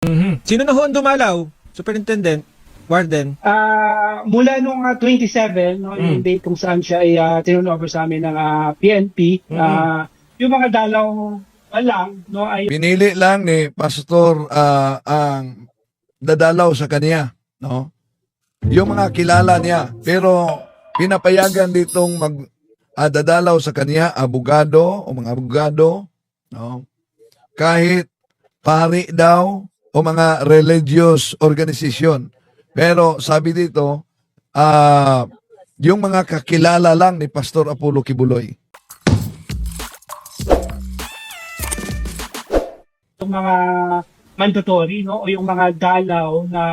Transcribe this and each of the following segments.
Mhm. Sino na ho ang dumalaw? Superintendent? Warden? Ah, mula nung ah, 27, no, Mm. yung date kung saan siya ay uh, over sa amin ng ah, PNP, Mm. ah, yung mga dalaw pa lang, no, ay Pinili lang ni Pastor ah, ang dadalaw sa kanya, no? Yung mga kilala niya, pero pinapayagan ditong mag ah, dadalaw sa kanya abogado o mga abogado, no? Kahit pari daw o mga religious organization. Pero sabi dito, ah yung mga kakilala lang ni Pastor Apollo Kibuloy. yung mga mandatory, no, o yung mga dalaw na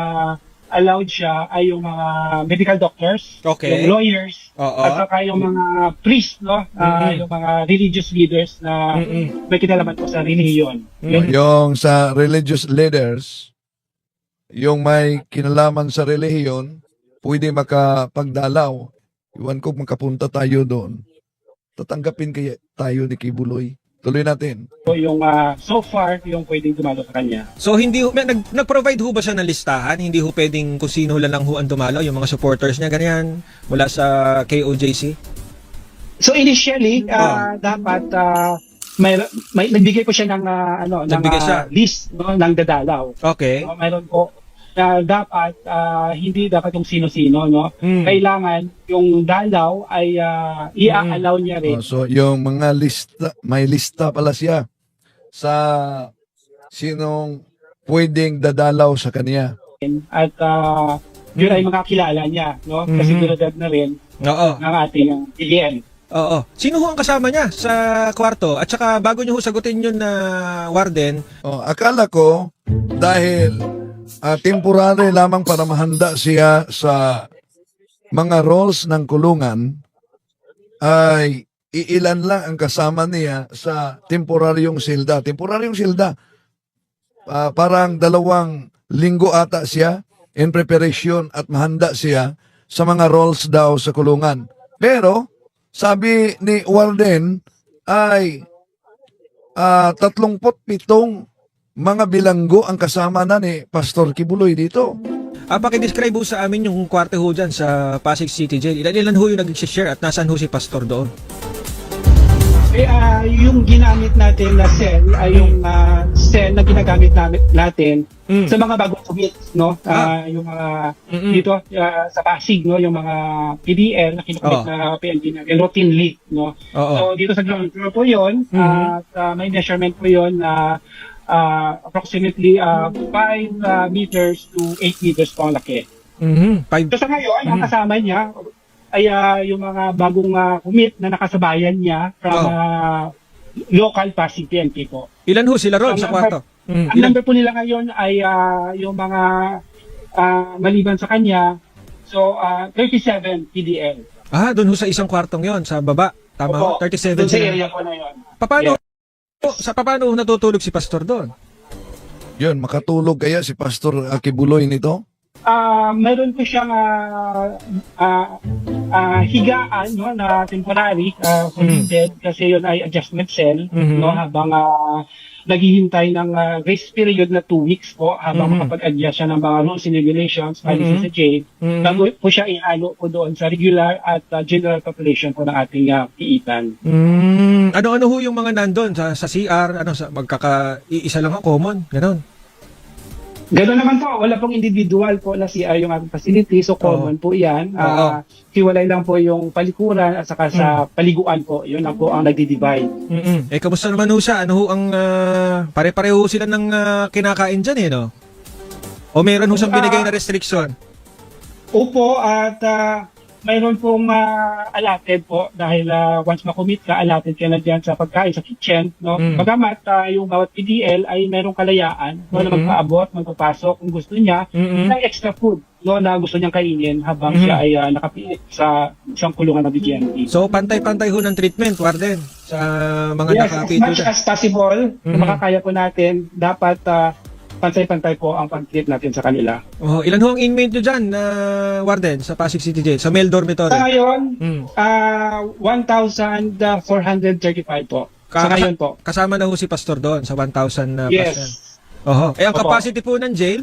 allowed siya ay yung mga medical doctors, Okay. yung lawyers, Oo. at saka yung mga priest, no, Mhm. yung mga religious leaders na Mm-mm. may kinalaman po sa relihiyon. Mm. Yun. Yung sa religious leaders, yung may kinalaman sa relihiyon, pwede makapagdalaw. Iwan ko makapunta tayo doon. Tatanggapin kaya tayo ni Kibuloy. Tuloy natin. So, yung ah, so far, yung pwedeng dumalo sa kanya. So hindi ho, may- nag, nag-provide ho ba siya ng listahan? Hindi ho pwedeng kung sino lang ho ang dumalaw, yung mga supporters niya, ganyan, mula sa KOJC? So initially, ah, dapat ah, may, may nagbigay po siya ng ah, ano, ng Nagbigay siya. ah, list no, ng dadalaw. Okay. No, mayroon po na dapat ah, hindi dapat yung sino-sino no. Mm. Kailangan yung dalaw ay ah, i-allow niya rin. Oh, so, yung mga lista, may lista pala siya sa sinong pwedeng dadalaw sa kanya. At ah, yun ay mga kilala niya no. Kasi Mhm. binadad na rin Oo. ng ating uh, PDL. Oo. Sino ho ang kasama niya sa kwarto? At saka bago niyo ho sagutin yun na warden, Oh, akala ko dahil ah, temporary lamang para mahanda siya sa mga roles ng kulungan ay iilan lang ang kasama niya sa temporaryong silda. Temporaryong silda. Ah, parang dalawang linggo ata siya in preparation at mahanda siya sa mga roles daw sa kulungan. Pero sabi ni Warden ay ah 37 mga bilanggo ang kasama na ni Pastor Kibuloy dito. ah, pakidescribe ho sa amin yung kwarto ho dyan sa Pasig City Jail. Ilan, ilan ho yung nag-share at nasaan ho si Pastor doon? Eh, ah, yung ginamit natin na cell ay yung ah, cell na ginagamit namin, natin Mm. sa mga bagong commits, no? Ah, yung mga Mm-mm. dito ah, sa Pasig, no? Yung mga PDL na kinukumit Oo. na PNP natin routinely, no? Oo. So, dito sa ground floor po yun, Mhm. ah, may measurement po yun na ah, approximately 5 meters to 8 meters po ang laki. Mhm. Five. So sa ngayon, ang Mhm. kasama niya ay ah, yung mga bagong uh, commit na nakasabayan niya from Oh. ah, local Pasig PNP po. Ilan ho sila ron Ang sa kwarto? Mm. Ang number po nila ngayon ay ah, yung mga ah, maliban sa kanya, so ah, 37 PDL. Ah, doon ho sa isang kwartong yon sa baba. Tama ho? Opo, 37 Doon sa area po na yun. Paano, sa paano natutulog si Pastor doon? Yun, makatulog kaya si Pastor ah, Kibuloy nito? Ah, meron po siyang ah, ah, ah, higaan no na temporary uh, kasi yun ay adjustment cell no habang ah, naghihintay ng ah, grace period na two weeks po habang Mhm. makapag-adjust siya ng mga rules and regulations policy Mhm. sa jail Mhm. bago po siya ihalo po doon sa regular at ah, general population po ng ating uh, piitan. Mm, ano-ano ho yung mga nandun sa, sa CR, ano, sa, magkaka, iisa lang ho, common, ganon. Naman po, wala pong individual po na CR yung ating facility, so common po yan. Ah, hiwalay lang po yung palikuran at saka sa Mm. paliguan po, yun lang po ang nagdi-divide. Mm-mm. Eh, kamusta naman ho siya? Ano ho ang, ah, pare-pareho sila ng ah, kinakain dyan eh, no? O meron ho siyang Ah. binigay na restriction? Opo, at ah, mayroon pong ah, allotted po dahil ah, once makumit ka, allotted ka na dyan sa pagkain sa kitchen. No? Mm. Bagamat ah, yung bawat PDL ay mayroong kalayaan no, na Mhm. magpaabot, magpapasok kung gusto niya Mm-mm. ng extra food no, na gusto niyang kainin habang Mhm. siya ay ah, nakapiit sa isang kulungan ng BGMP. So, pantay-pantay ho ng treatment, Warden, sa mga Yes, as nakapito much dyan. as possible, Mhm. makakaya po natin, dapat ah, pantay-pantay po ang pag-treat natin sa kanila. Oh, ilan ho ang inmate nyo dyan, na Warden, sa Pasig City Jail, sa male dormitory? Sa ngayon, Mm. ah 1,435 po. Sa Kaka- ngayon po. Kasama na ho si Pastor doon sa 1,000 na Yes. pasyan. Oho. Eh, ang Opo. capacity po ng jail?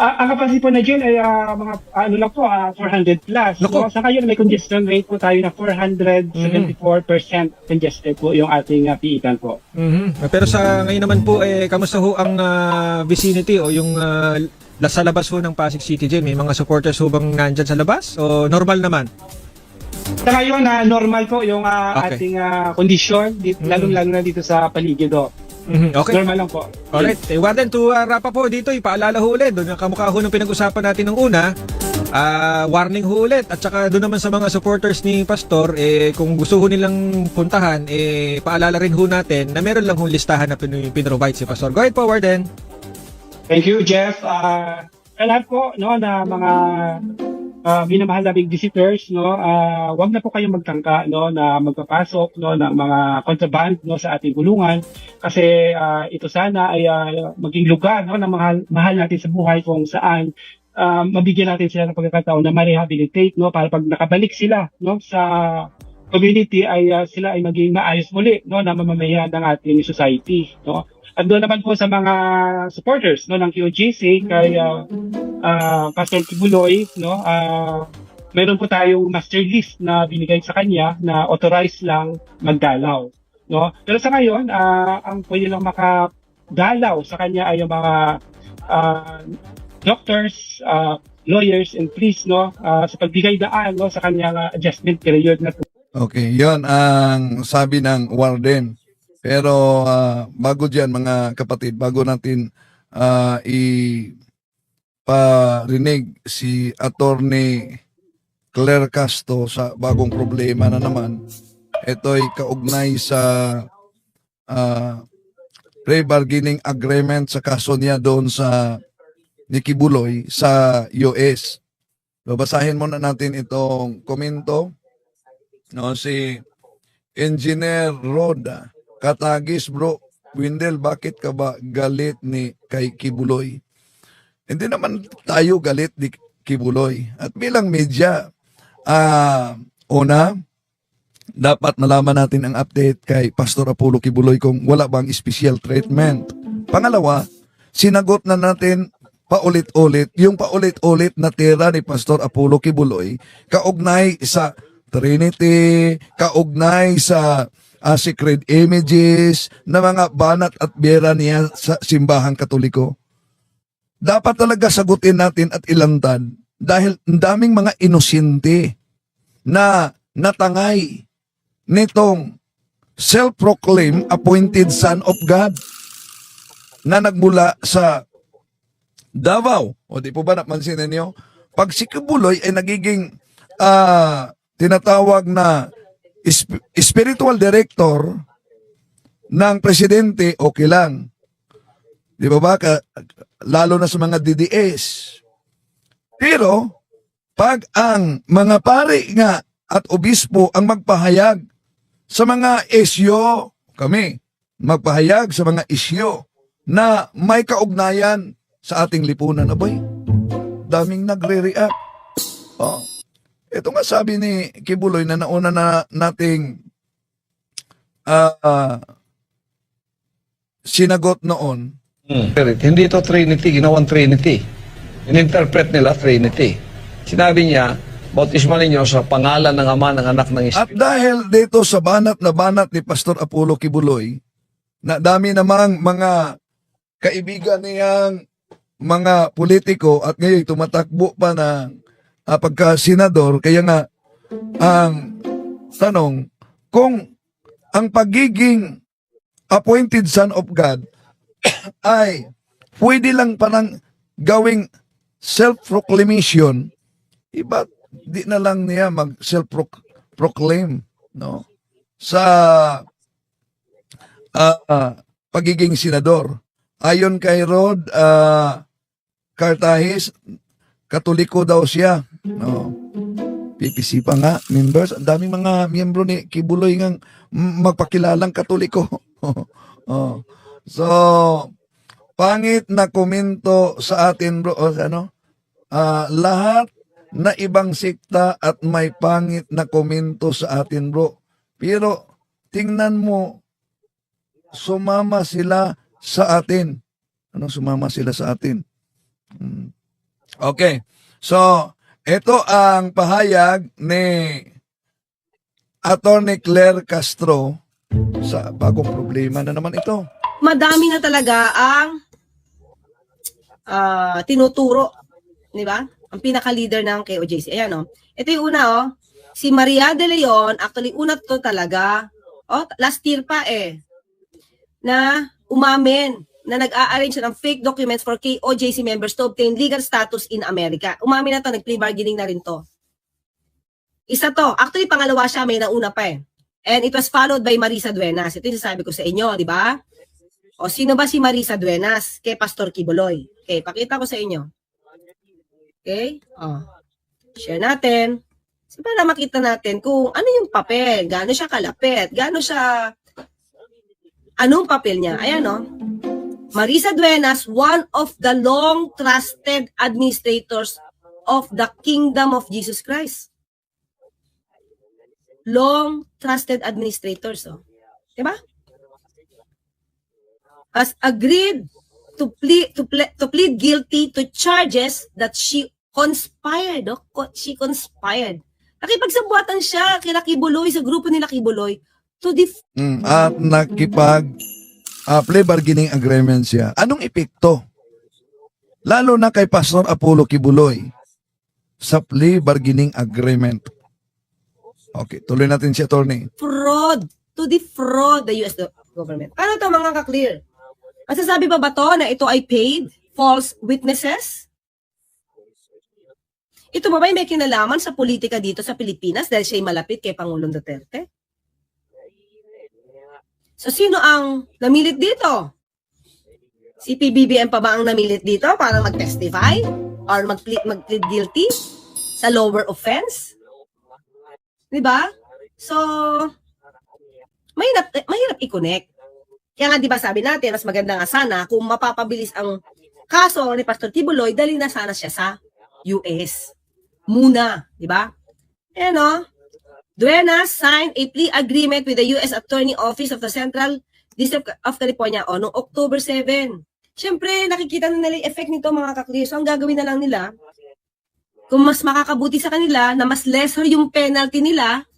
Ah, ang capacity po na jail ay ah, mga ano lang po, ah, 400 plus. Naku. So, sa ngayon may congestion rate po tayo na 474% congested po yung ating uh, piitan po. Mhm. Pero sa ngayon naman po, eh, kamusta ho ang ah, vicinity o yung la- sa labas ho ng Pasig City Jail? May mga supporters ho bang nandyan sa labas? O normal naman? Sa ngayon, na normal po yung ah, Okay. ating ah, kondisyon, dit- Mm. lalong-lalo na dito sa paligid. Oh. Mhm. Okay. Normal lang po. Alright. Eh, Warden, to uh, wrap up po dito, ipaalala ho ulit. Doon ang kamukha ho ng pinag-usapan natin ng una. Ah, warning ho ulit. At saka doon naman sa mga supporters ni Pastor, eh, kung gusto ho nilang puntahan, eh, paalala rin ho natin na meron lang ho listahan na pin- pinrovide si Pastor. Go ahead po, Warden. Thank you, Jeff. Uh, sa lahat po no, na mga uh, minamahal naming visitors, no, ah, wag na po kayong magtangka no, na magpapasok no, ng mga contraband no, sa ating gulungan kasi ah, ito sana ay ah, maging lugar no, na mahal, mahal natin sa buhay kung saan ah, mabigyan natin sila ng pagkakataon na ma-rehabilitate no, para pag nakabalik sila no, sa community ay ah, sila ay maging maayos muli no, na mamamayan ng ating society. No. At doon naman po sa mga supporters no ng QGC kay uh, uh, Pastor Kibuloy no ah, meron po tayong master list na binigay sa kanya na authorized lang magdalaw no pero sa ngayon ah, ang pwede lang makadalaw sa kanya ay yung mga ah, doctors ah, lawyers and priests no ah, sa pagbigay daan no sa kanyang adjustment period na Okay, yon ang sabi ng warden. Pero ah, bago diyan mga kapatid, bago natin ah, i parinig si Attorney Claire Casto sa bagong problema na naman. Ito'y kaugnay sa ah, pre-bargaining agreement sa kaso niya doon sa Nikibuloy sa US. Babasahin muna natin itong komento no si Engineer Roda Katagis bro. Windel bakit ka ba galit ni kay Kibuloy? Hindi naman tayo galit ni Kibuloy. At bilang media ah una dapat malaman natin ang update kay Pastor Apollo Kibuloy kung wala bang special treatment. Pangalawa sinagot na natin paulit-ulit yung paulit-ulit na tira ni Pastor Apollo Kibuloy kaugnay sa Trinity, kaugnay sa ah, secret images na mga banat at biyera niya sa simbahang katoliko. Dapat talaga sagutin natin at ilantan dahil ang daming mga inosente na natangay nitong self-proclaimed appointed son of God na nagmula sa Davao. O di po ba napansin ninyo? Pag si Kibuloy ay nagiging ah, tinatawag na spiritual director ng presidente, okay lang. Di ba ba? Lalo na sa mga DDS. Pero, pag ang mga pari nga at obispo ang magpahayag sa mga isyo, kami, magpahayag sa mga isyo na may kaugnayan sa ating lipunan. Aboy, daming nagre-react. Oh. Ito nga sabi ni Kibuloy na nauna na nating ah, ah, sinagot noon. Spirit. Hindi ito Trinity, ginawang Trinity. In-interpret nila Trinity. Sinabi niya, bautismo ninyo sa pangalan ng Ama, ng Anak, ng At Espiritu. dahil dito sa banat na banat ni Pastor Apollo Kibuloy, na dami namang mga kaibigan niyang mga politiko at ngayon tumatakbo pa ng ah, pagka-senador, kaya nga ang tanong, kung ang pagiging appointed son of God ay pwede lang parang gawing self-proclamation, iba di na lang niya mag self-proclaim no sa ah, ah, pagiging senador. Ayon kay Rod ah, Cartahis, katoliko daw siya. No. PPC pa nga, members. Ang daming mga miyembro ni Kibuloy ng magpakilalang katoliko. oh. So, pangit na komento sa atin bro. O, ano? Ah, lahat na ibang sikta at may pangit na komento sa atin bro. Pero tingnan mo, sumama sila sa atin. Ano, sumama sila sa atin. Hmm. Okay. So, ito ang pahayag ni Attorney Claire Castro sa bagong problema na naman ito. madami na talaga ang ah, tinuturo, di ba? Ang pinaka-leader ng KOJC. Ayan, oh. Ito yung una, oh. Si Maria De Leon, actually, una to talaga. Oh, last year pa eh. Na umamin na nag-a-arrange ng fake documents for KOJC members to obtain legal status in America. Umamin na to, nag-plea bargaining na rin to. Isa to. Actually, pangalawa siya, may nauna pa eh. And it was followed by Marisa Duenas. Ito yung sasabi ko sa inyo, di ba? O sino ba si Marisa Duenas? Kay Pastor Kibuloy. Okay, pakita ko sa inyo. Okay? O. Share natin. So, para makita natin kung ano yung papel, gaano siya kalapit, gaano siya, anong papel niya. Ayan o. Marisa Duenas, one of the long trusted administrators of the Kingdom of Jesus Christ. Long trusted administrators. Oh. Diba? has agreed to plead to, ple- to plead guilty to charges that she conspired. Oh, she conspired. Nakipagsabuatan siya kila Kibuloy sa grupo nila Kibuloy to def- Mm, at nakipag ah, plea bargaining agreement siya. Anong epekto? Lalo na kay Pastor Apollo Kibuloy sa plea bargaining agreement. Okay, tuloy natin si attorney. fraud to defraud the US government. Ano to mga ka-clear? Masasabi ba ba to na ito ay paid false witnesses? Ito ba ba may kinalaman sa politika dito sa Pilipinas dahil siya'y malapit kay Pangulong Duterte? So sino ang namilit dito? Si PBBM pa ba ang namilit dito para mag-testify? Or mag-plead, mag-plead guilty sa lower offense? Di ba? So, mahirap, mahirap i-connect. Kaya nga, di ba sabi natin, mas maganda nga sana kung mapapabilis ang kaso ni Pastor Tibuloy, dali na sana siya sa US. Muna, di ba? Ayan o. Duenas signed a plea agreement with the U.S. Attorney Office of the Central District of California o noong October 7. Siyempre, nakikita na nila yung effect nito mga kaklir. So, ang gagawin na lang nila, kung mas makakabuti sa kanila, na mas lesser yung penalty nila,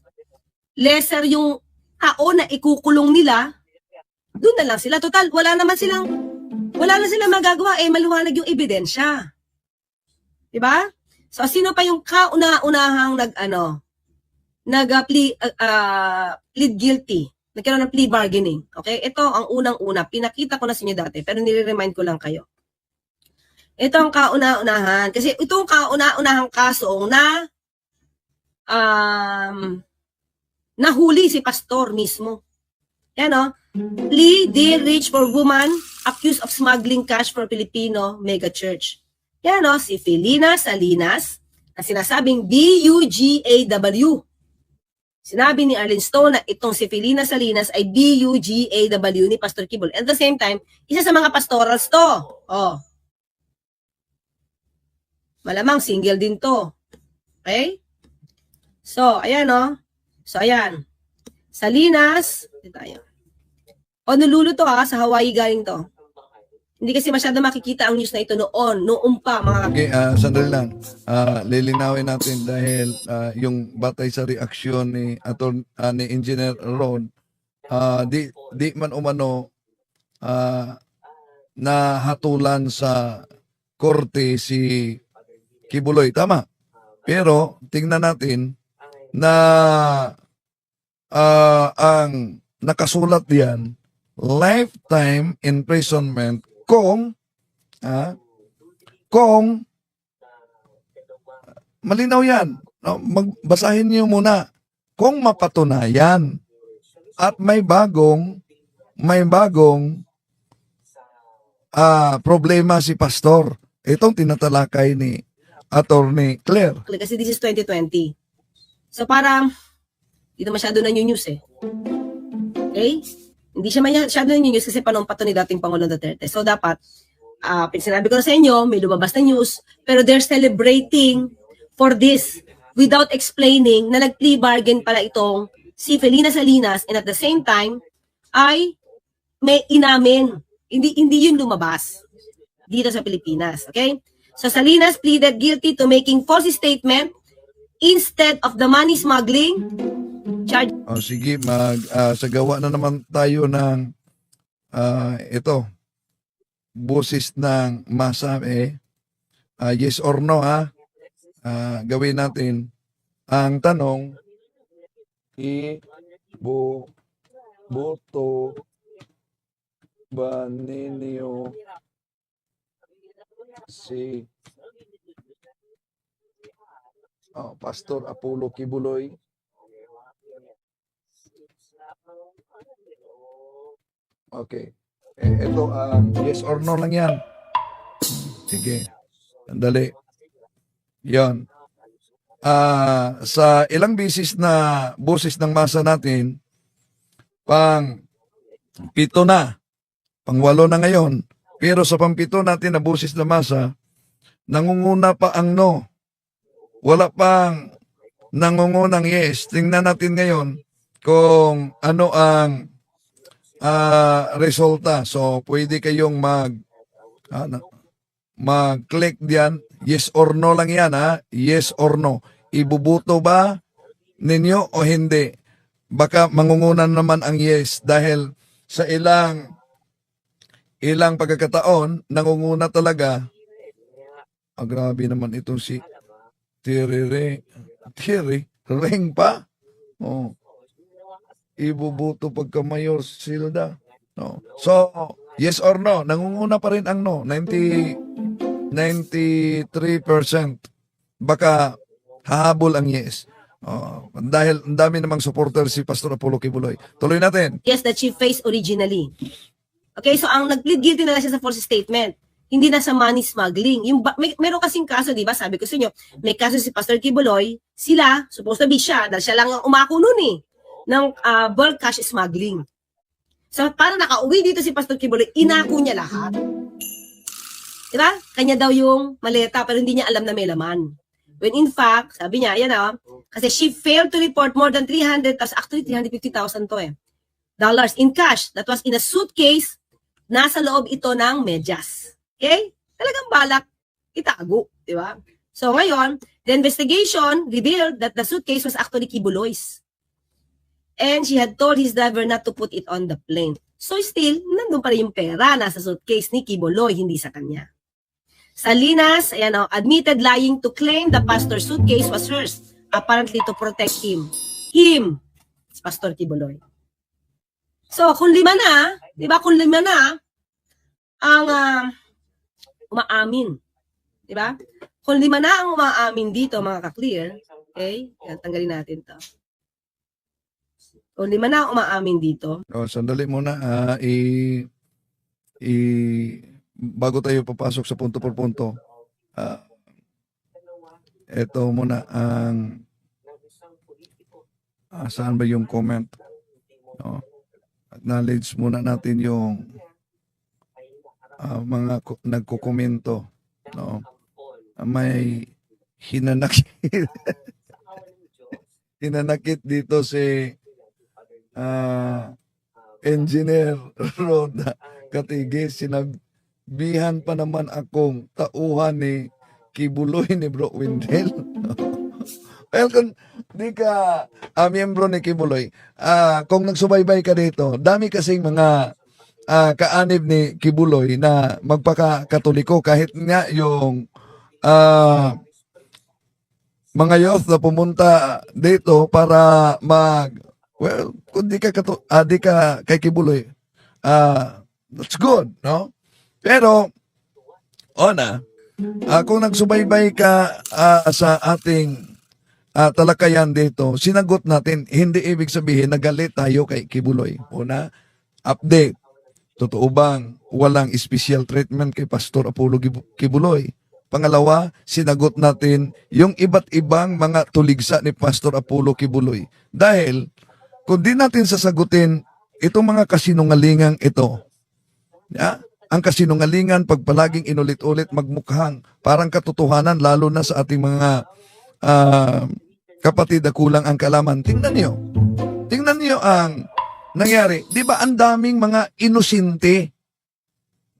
lesser yung taon na ikukulong nila, doon na lang sila. Total, wala naman silang, wala na silang magagawa. Eh, maluwanag yung ebidensya. Diba? So, sino pa yung kauna-unahang nag, ano, nag uh, uh, uh, plead guilty? Nagkaroon ng plea bargaining. Okay? Ito ang unang-una. Pinakita ko na sa inyo dati, pero nire-remind ko lang kayo. Ito ang kauna-unahan. Kasi itong kauna-unahang kaso na um, nahuli si pastor mismo. Yan o. Plea deal reach for woman accused of smuggling cash for Filipino mega church. Yan o, si Felina Salinas na sinasabing B-U-G-A-W. Sinabi ni Arlene Stone na itong si Felina Salinas ay B-U-G-A-W ni Pastor Kibol. At the same time, isa sa mga pastorals to. Oh. Malamang single din to. Okay? So, ayan o. So, ayan. Salinas. Dito tayo. Honolulu to ha, sa Hawaii galing to. Hindi kasi masyado makikita ang news na ito noon, noong pa mga Okay, ah, sandali lang. Ah, lilinawin natin dahil ah, yung batay sa reaksyon ni aton ah, ni Engineer Ron, ah, di di man umano ah, na hatulan sa korte si Kibuloy, tama. Pero tingnan natin na ah, ang nakasulat diyan lifetime imprisonment kung ah, kung malinaw yan. No, magbasahin niyo muna. Kung mapatunayan at may bagong may bagong ah, problema si pastor. Itong tinatalakay ni Attorney Claire. kasi this is 2020. So parang dito masyado na yung news eh. Okay? Hindi siya masyado yung news kasi panahon pa to ni dating Pangulong Duterte. So dapat, uh, sinabi ko na sa inyo, may lumabas na news, pero they're celebrating for this without explaining na nag-plea bargain pala itong si Felina Salinas and at the same time ay may inamin. Hindi hindi yun lumabas. dito sa Pilipinas. Okay? So Salinas pleaded guilty to making false statement instead of the money smuggling charge O sige, mag ah, sagawa na naman tayo ng ah, ito. Busis ng masa eh. Ah, yes or no ha. Ah, gawin natin ang tanong i bu boto ba ninyo si oh, Pastor Apollo Kibuloy Okay. Eh, ito, um, yes or no lang yan. Sige. Sandali. Yan. Ah, sa ilang bisis na boses ng masa natin, pang pito na, pang walo na ngayon, pero sa pampito natin na boses na masa, nangunguna pa ang no. Wala pang nangungunang yes. Tingnan natin ngayon kung ano ang ah resulta. So, pwede kayong mag ano, mag-click diyan. Yes or no lang yan, ha? Yes or no. Ibubuto ba ninyo o hindi? Baka mangungunan naman ang yes dahil sa ilang ilang pagkakataon, nangunguna talaga. Ah, grabe naman itong si Tirire. Tiri? Ring pa? Oh ibubuto pagka Mayor Silda. No. So, yes or no? Nangunguna pa rin ang no. 90, 93%. Baka hahabol ang yes. Oh, dahil ang dami namang supporter si Pastor Apollo Kibuloy. Tuloy natin. yes that she faced originally. Okay, so ang nag-plead guilty na siya sa false statement. Hindi na sa money smuggling. Yung may, meron kasing kaso, di ba? Sabi ko sa inyo, may kaso si Pastor Kibuloy, sila, supposed to be siya, dahil siya lang ang umako nun eh, ng ah, bulk cash smuggling. So, para nakauwi dito si Pastor Kibuloy, inako niya lahat. Di ba? Kanya daw yung maleta, pero hindi niya alam na may laman. When in fact, sabi niya, yan ah, kasi she failed to report more than 300,000, actually 350,000 to eh, dollars in cash that was in a suitcase, nasa loob ito ng medyas. Okay? Talagang balak itago, di ba? So ngayon, the investigation revealed that the suitcase was actually Kibuloy's. And she had told his driver not to put it on the plane. So still, nandun pa rin yung pera nasa suitcase ni Kibuloy, hindi sa kanya. Salinas, ayan o, admitted lying to claim the pastor's suitcase was hers, apparently to protect him. Him, Pastor Kibuloy. So, kung lima na, di ba, kung lima na, ang ah, umaamin. Di ba? Kung lima na ang umaamin dito, mga ka-clear, okay, yan, tanggalin natin to. Kung lima na umaamin dito, O, sandali muna. ah, i, i, bago tayo papasok sa punto por punto, ah, ito muna ang ah, saan ba yung comment? No? Acknowledge muna natin yung ah, mga ko- nagkukomento. No? Ah, May hinanakit, hinanakit dito si ah, Engineer Roda Katigis. Sinabihan pa naman akong tauhan ni Kibuloy ni Bro Windel. well, kung di ka ah, miyembro ni Kibuloy, ah, kung nagsubaybay ka dito, dami kasing mga ah, kaanib ni Kibuloy na magpaka-katoliko kahit nga yung ah, mga youth na pumunta dito para mag well kung di ka kato, ah, di ka kay Kibuloy ah that's good no pero ona ah, kung nagsubaybay ka ah, sa ating ah, talakayan dito sinagot natin hindi ibig sabihin nagalit tayo kay Kibuloy una update Totoo bang walang special treatment kay Pastor Apollo Kibuloy? Pangalawa, sinagot natin yung iba't ibang mga tuligsa ni Pastor Apollo Kibuloy. Dahil, kung di natin sasagutin itong mga kasinungalingang ito, ya, ang kasinungalingan pag palaging inulit-ulit magmukhang parang katotohanan lalo na sa ating mga ah, kapatid na kulang ang kalaman. Tingnan niyo. Tingnan niyo ang nangyari. Di ba ang daming mga inosente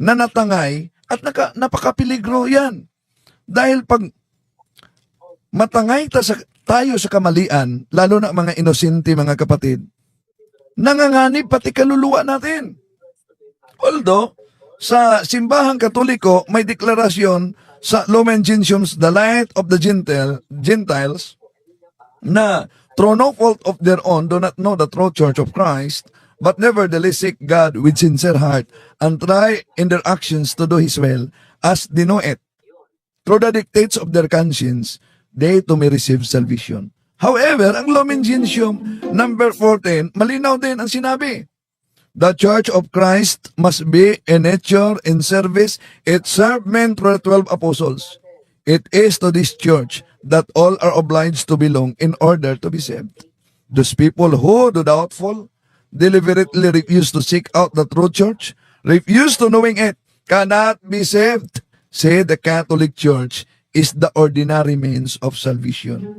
na natangay At naka, napakapiligro yan. Dahil pag matangay ta sa, tayo sa kamalian, lalo na mga inosente mga kapatid, nanganganib pati kaluluwa natin. Although, sa simbahang katoliko, may deklarasyon sa Lumen Gentium, the light of the Gentile, Gentiles, na through no fault of their own do not know the true church of Christ, but nevertheless seek God with sincere heart and try in their actions to do His will as they know it. Through the dictates of their conscience, they to may receive salvation. However, ang Lumen Gentium number 14, malinaw din ang sinabi. The Church of Christ must be in nature, in service, it served men through the 12 apostles. It is to this church that all are obliged to belong in order to be saved. Those people who, do doubtful, deliberately refuse to seek out the true church, refuse to knowing it, cannot be saved. Say the Catholic Church is the ordinary means of salvation.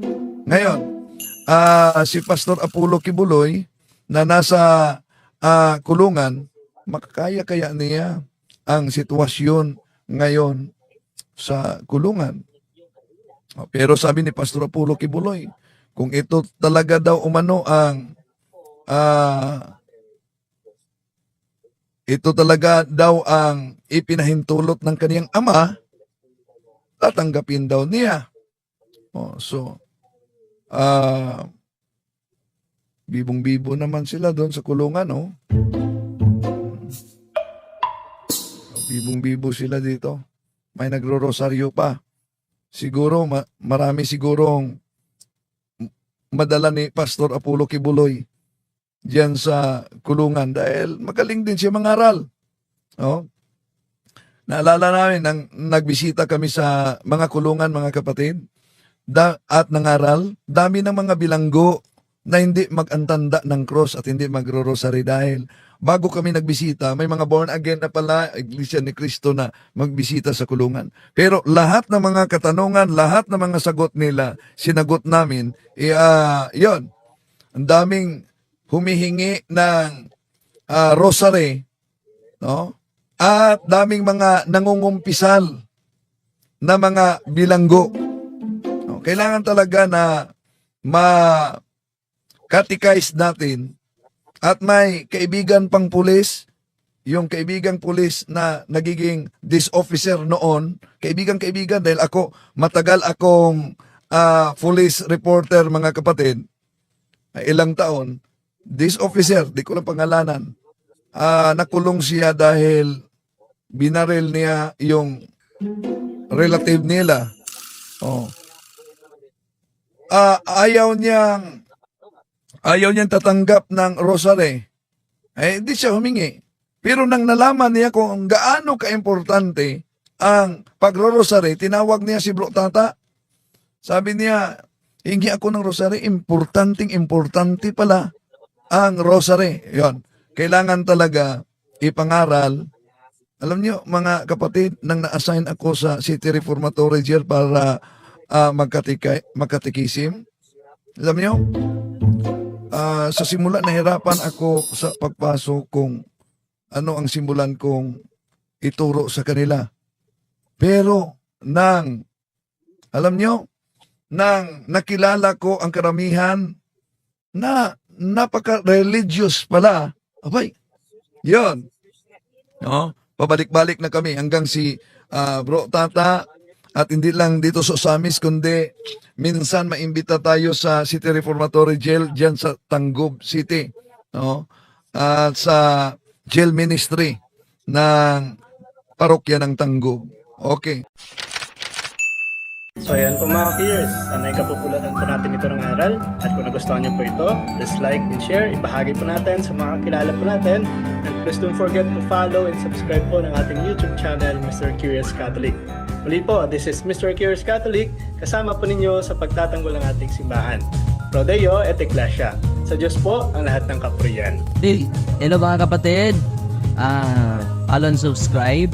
Ngayon, ah si Pastor Apollo Kibuloy na nasa ah, kulungan, makakaya kaya niya ang sitwasyon ngayon sa kulungan. Oh, Pero sabi ni Pastor Apollo Kibuloy, kung ito talaga daw umano ang ah, ito talaga daw ang ipinahintulot ng kaniyang ama, tatanggapin daw niya. Oh, so, ah, bibong-bibo naman sila doon sa kulungan, oh. Bibong-bibo sila dito. May nagro-rosaryo pa. Siguro, ma- marami sigurong madala ni Pastor Apollo Kibuloy diyan sa kulungan dahil magaling din siya mangaral. Oh. Naalala namin nang nagbisita kami sa mga kulungan mga kapatid da, at nangaral, dami ng mga bilanggo na hindi magantanda ng cross at hindi magro-rosary dahil bago kami nagbisita, may mga born again na pala, Iglesia ni Cristo na magbisita sa kulungan. Pero lahat ng mga katanungan, lahat ng mga sagot nila, sinagot namin, eh, ah, yon ang daming humihingi ng ah, rosary, no? At daming mga nangungumpisal na mga bilanggo. Kailangan talaga na ma catechize natin at may kaibigan pang pulis, yung kaibigang pulis na nagiging this officer noon, kaibigan-kaibigan dahil ako, matagal akong ah, police reporter mga kapatid, ilang taon, this officer, di ko lang pangalanan, ah, nakulong siya dahil binaril niya yung relative nila. Oh. Ah, ayaw niyang ayaw niyang tatanggap ng rosary. Eh, hindi siya humingi. Pero nang nalaman niya kung gaano kaimportante ang pagro-rosary, tinawag niya si Bro Tata. Sabi niya, hingi ako ng rosary, importanteng importante pala ang rosary. Yon. Kailangan talaga ipangaral. Alam niyo, mga kapatid, nang na-assign ako sa City Reformatory Jail para uh, magkatika- magkatikisim, alam niyo, ah, sa simula nahirapan ako sa pagpasok kung ano ang simulan kong ituro sa kanila. Pero nang, alam niyo, nang nakilala ko ang karamihan na napaka-religious pala, abay, yon No? Pabalik-balik na kami hanggang si ah, Bro Tata at hindi lang dito sa Samis kundi minsan maimbita tayo sa City Reformatory Jail diyan sa Tanggob City, no? At sa jail ministry ng parokya ng Tanggob. Okay. So ayan po mga peers, sanay kapupulatan po natin ito ng aral at kung nagustuhan niyo po ito, just like and share, ibahagi po natin sa mga kilala po natin and please don't forget to follow and subscribe po ng ating YouTube channel, Mr. Curious Catholic. Muli po, this is Mr. Curious Catholic, kasama po ninyo sa pagtatanggol ng ating simbahan. Prodeo et Iglesia. Sa Diyos po ang lahat ng kapurian. Hey, hello mga kapatid. Ah, follow and subscribe.